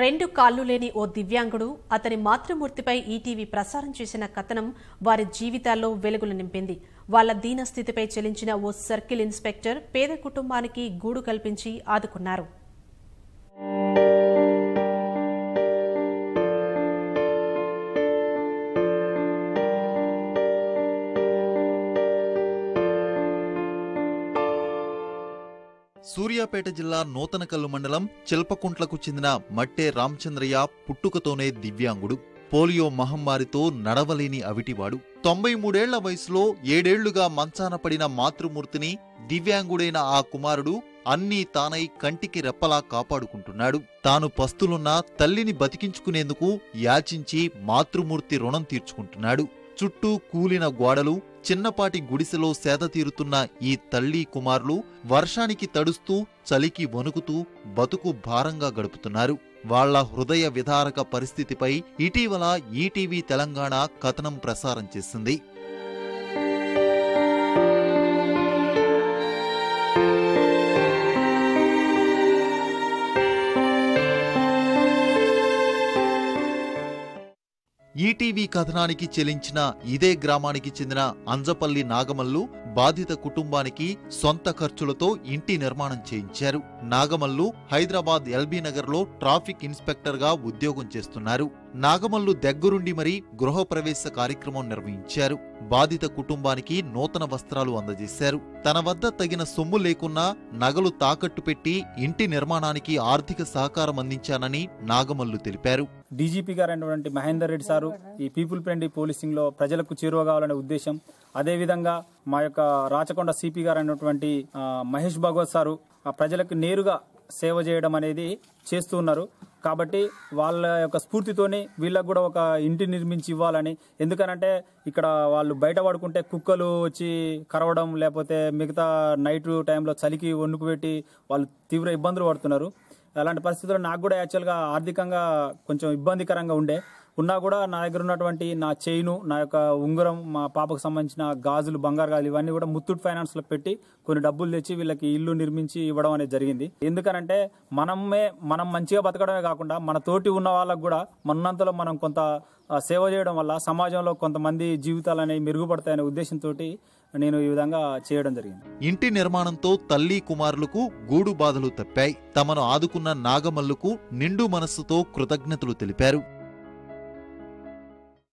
రెండు కాళ్ళు లేని ఓ దివ్యాంగుడు అతని మాతృమూర్తిపై ఈటీవీ ప్రసారం చేసిన కథనం వారి జీవితాల్లో వెలుగులు నింపింది. వాళ్ళ దీనస్థితిపై చెలించిన ఓ సర్కిల్ ఇన్స్పెక్టర్ పేద కుటుంబానికి గూడు కల్పించి ఆదుకున్నారు. సూర్యాపేట జిల్లా నూతనకల్లు మండలం చిల్పకుంట్లకు చెందిన మట్టే రామచంద్రయ్య పుట్టుకతోనే దివ్యాంగుడు. పోలియో మహమ్మారితో నడవలేని అవిటివాడు. తొంభై మూడేళ్ళ వయసులో ఏడేళ్ళుగా మంచాన పడిన మాతృమూర్తిని దివ్యాంగుడైన ఆ కుమారుడు అన్నీ తానై కంటికి రెప్పలా కాపాడుకుంటున్నాడు. తాను పస్తులున్న తల్లిని బతికించుకునేందుకు యాచించి మాతృమూర్తి రుణం తీర్చుకుంటున్నాడు. చుట్టూ కూలిన గోడలు చిన్నపాటి గుడిసెలో సేద తీరుతున్న ఈ తల్లి కుమారులు వర్షానికి తడుస్తూ చలికి వణుకుతూ బతుకు భారంగా గడుపుతున్నారు. వాళ్ళ హృదయ విధారక పరిస్థితిపై ఇటీవల ఈటీవీ తెలంగాణ కథనం ప్రసారం చేసింది. ఈటీవీ కథనానికి చెలించిన ఇదే గ్రామానికి చెందిన అంజపల్లి నాగమల్లు బాధిత కుటుంబానికి సొంత ఖర్చులతో ఇంటి నిర్మాణం చేయించారు. నాగమల్లు హైదరాబాద్ ఎల్బీ నగర్లో ట్రాఫిక్ ఇన్స్పెక్టర్గా ఉద్యోగం చేస్తున్నారు. నాగమల్లు దగ్గరుండి మరీ గృహప్రవేశ కార్యక్రమం నిర్వహించారు. బాధిత కుటుంబానికి నూతన వస్త్రాలు అందజేశారు. తన వద్ద తగిన సొమ్ము లేకున్నా నగలు తాకట్టు పెట్టి ఇంటి నిర్మాణానికి ఆర్థిక సహకారం అందించానని నాగమల్లు తెలిపారు. డీజీపీ గారు అయినటువంటి మహేందర్ రెడ్డి సారు ఈ పీపుల్ ఫ్రెండ్లీ పోలీసింగ్లో ప్రజలకు చేరువ కావాలనే ఉద్దేశం. అదేవిధంగా మా యొక్క రాచకొండ సిపి గారు అయినటువంటి మహేష్ భగవత్ సారు ఆ ప్రజలకు నేరుగా సేవ చేయడం అనేది చేస్తూ ఉన్నారు. కాబట్టి వాళ్ళ యొక్క స్ఫూర్తితోని వీళ్ళకు కూడా ఒక ఇంటి నిర్మించి ఇవ్వాలని. ఎందుకనంటే ఇక్కడ వాళ్ళు బయట పడుకుంటే కుక్కలు వచ్చి కరవడం లేకపోతే మిగతా నైట్ టైంలో చలికి వణుకు పెట్టి వాళ్ళు తీవ్ర ఇబ్బందులు పడుతున్నారు. అలాంటి పరిస్థితుల్లో నాకు కూడా యాక్చువల్గా ఆర్థికంగా కొంచెం ఇబ్బందికరంగా ఉండే. ఉన్నా కూడా నా దగ్గర ఉన్నటువంటి నా చైను నా యొక్క ఉంగరం మా పాపకు సంబంధించిన గాజులు బంగారు గాజులు ఇవన్నీ కూడా ముత్తూట్ ఫైనాన్స్లో పెట్టి కొన్ని డబ్బులు తెచ్చి వీళ్ళకి ఇల్లు నిర్మించి ఇవ్వడం అనేది జరిగింది. ఎందుకనంటే మనమే మనం మంచిగా బతకడమే కాకుండా మన తోటి ఉన్న వాళ్ళకు కూడా మనంతలో మనం కొంత సేవ చేయడం వల్ల సమాజంలో కొంతమంది జీవితాలు అనేవి మెరుగుపడతాయనే ఉద్దేశంతో నేను ఈ విధంగా చేయడం జరిగింది. ఇంటి నిర్మాణంతో తల్లి కుమారులకు గూడు బాధలు తప్పాయి. తమను ఆదుకున్న నాగమల్లుకు నిండు మనస్సుతో కృతజ్ఞతలు తెలిపారు.